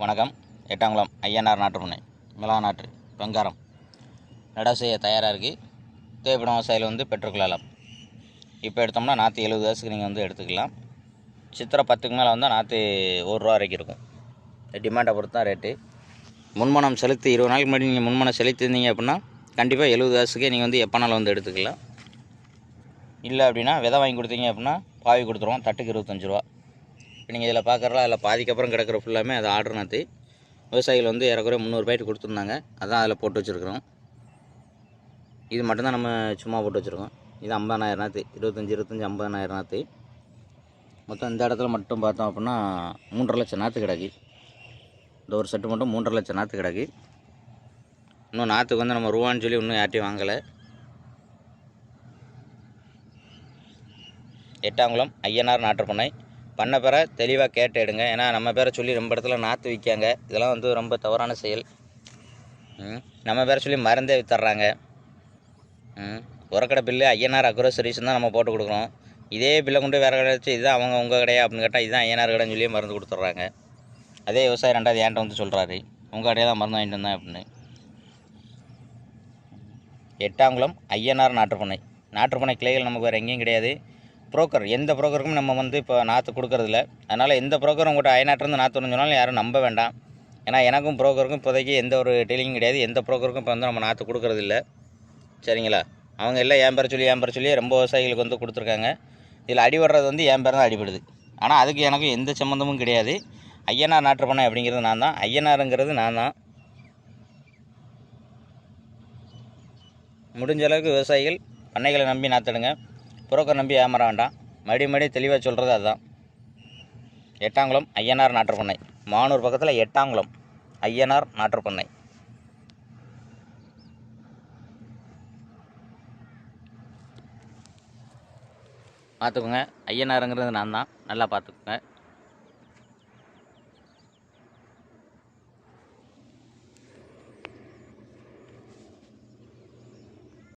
வணக்கம். எட்டாங்குளம் ஐயனார் நாட்டு பண்ணை மிளகா நாற்று வெங்காரம். நடவு செய்ய தயாராக இருக்குது தேவைப்படும் விவசாயிகள் வந்து பெற்றுக்கொள்ளலாம் இப்போ எடுத்தோம்னா நாற்று எழுபது காசுக்கு நீங்கள் வந்து எடுத்துக்கலாம். சித்திரை பத்துக்கு மேலே வந்தால் நாற்று ஒரு ரூபா வரைக்கும் இருக்கும். டிமாண்டை பொறுத்து தான் ரேட்டு முன்மணம் செலுத்தி இருபது நாளைக்கு முன்னாடி நீங்கள் முன்மணம் செலுத்திருந்தீங்க அப்படின்னா கண்டிப்பாக எழுபது வயசுக்கே நீங்கள் வந்து எப்போனாலும் வந்து எடுத்துக்கலாம். இல்லை அப்படின்னா விதை வாங்கி கொடுத்தீங்க அப்படின்னா பாவி கொடுத்துருவோம். தட்டுக்கு இருபத்தஞ்சி ரூபா. இப்போ நீங்கள் இதில் பார்க்குறலாம் அதில் பாதிக்கப்புறம் கிடக்கிற ஃபுல்லாமே அது ஆர்டர் நாற்று விவசாயிகள் வந்து ஏறக்குறைய முந்நூறு கொடுத்துருந்தாங்க. அதான் அதில் போட்டு வச்சுருக்குறோம். இது மட்டும்தான் நம்ம சும்மா போட்டு வச்சுருக்கோம். இது ஐம்பதாயிரம் நாற்று இருபத்தஞ்சி இருபத்தஞ்சி ஐம்பதாயிரம் நாற்று மொத்தம் இந்த இடத்துல மட்டும் பார்த்தோம் அப்படின்னா மூன்றரை லட்சம் நாற்று கிடக்கு. இந்த ஒரு செட்டு மட்டும் மூன்றரை லட்சம் நாற்று கிடக்கு. இன்னும் நாற்றுக்கு வந்து நம்ம ரூபான்னு சொல்லி இன்னும் யார்ட்டையும் வாங்கலை. எட்டாங்குளம் ஐயனார் நாட்டுப்பண்ணை. பண்ண பேரை தெளிவாக கேட்டு எடுங்க. ஏன்னா நம்ம பேரை சொல்லி ரொம்ப இடத்துல நாற்று விற்காங்க இதெல்லாம் வந்து ரொம்ப தவறான செயல். நம்ம பேரை சொல்லி மருந்தே வித்துட்றாங்க உரக்கடை பில்லு ஐயனார் அக்ரோ சர்வீஸ் தான் நம்ம போட்டு கொடுக்குறோம். இதே பில்லை கொண்டு வேறு கடை வச்சு இதுதான் அவங்க உங்கள் கடையா அப்படின்னு கேட்டால் இதுதான் ஐயனார் கடைன்னு சொல்லி மருந்து கொடுத்துட்றாங்க. அதே விவசாயி ரெண்டாவது ஏன்ட்ட வந்து சொல்கிறாரு உங்கள் கடையில் தான் மருந்து வாங்கிட்டு வந்தேன் அப்படின்னு. எட்டாங்குளம் ஐயனார் நாட்டுப்பண்ணை. நாட்டுப்பண்ணை கிளைகள் நமக்கு வேறு எங்கேயும் கிடையாது. புரோக்கர் எந்த புரோக்கருக்கும் நம்ம வந்து இப்போ நாற்று கொடுக்கறதில்ல. அதனால் எந்த புரோக்கரும் உங்கள்கிட்ட அயனாட்டிருந்து நாற்று சொன்னாலும் யாரும் நம்ப வேண்டாம். ஏன்னா எனக்கும் புரோக்கருக்கும் இப்போதைக்கு எந்த ஒரு டீலிங்கும் கிடையாது. எந்த புரோக்கருக்கும் இப்போ வந்து நம்ம நாற்று கொடுக்கறதில்ல. சரிங்களா? அவங்க எல்லாம் ஏன் பேரை சொல்லி ஏன் பேரை சொல்லி ரொம்ப விவசாயிகளுக்கு வந்து கொடுத்துருக்காங்க. இதில் அடிபடுறது வந்து என் பேர் தான் அடிபடுது. ஆனால் அதுக்கு எனக்கும் எந்த சம்மந்தமும் கிடையாது. ஐயனார் நாட்டுப்பண்ணை அப்படிங்கிறது நான் தான். ஐயனாருங்கிறது நான் தான். முடிஞ்ச அளவுக்கு விவசாயிகள் பண்ணைகளை நம்பி நாற்றுடுங்க புரோக்கர் நம்பி ஏமாற வேண்டாம். மறுபடியும் மறுபடியும் தெளிவாக சொல்கிறது அதுதான். எட்டாங்குளம் ஐயனார் நாட்டுப்பண்ணை. மானூர் பக்கத்தில் எட்டாங்குளம் ஐயனார் நாட்டுப்பண்ணை. பார்த்துக்குங்க ஐயனாருங்கிறது நான் தான் நல்லா பார்த்துக்குங்க.